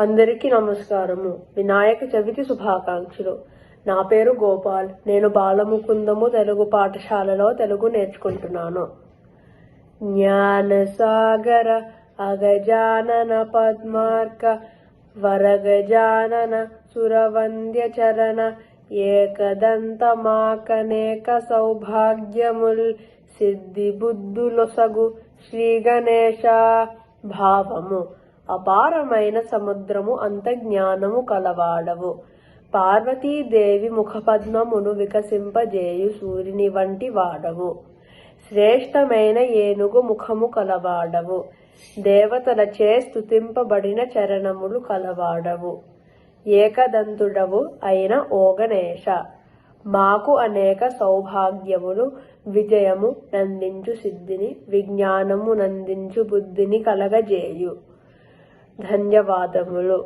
అందరికీ నమస్కారము. వినాయక చవితి శుభాకాంక్షలు. నా పేరు గోపాల్. నేను బాలముకుందము తెలుగు పాఠశాలలో తెలుగు నేర్చుకుంటున్నాను. జ్ఞానసాగర అగజానన పద్మార్క వరగజానన సురవంద్య చరణ ఏకదంతమాకనేక సౌభాగ్యముల్ సిద్ధి బుద్ధులొసగు శ్రీ గణేశ భావము. అపారమైన సముద్రము అంత జ్ఞానము కలవాడవు. పార్వతీదేవి ముఖపద్మమును వికసింపజేయు సూర్యుని వంటి వాడవు. శ్రేష్టమైన ఏనుగు ముఖము కలవాడవు. దేవతలచే స్తుతింపబడిన చరణములు కలవాడవు. ఏకదంతుడవు అయిన ఓ గణేశ మాకు అనేక సౌభాగ్యములు విజయము నందించు సిద్ధిని విజ్ఞానము నందించు బుద్ధిని కలగజేయు. ధన్యవాదములు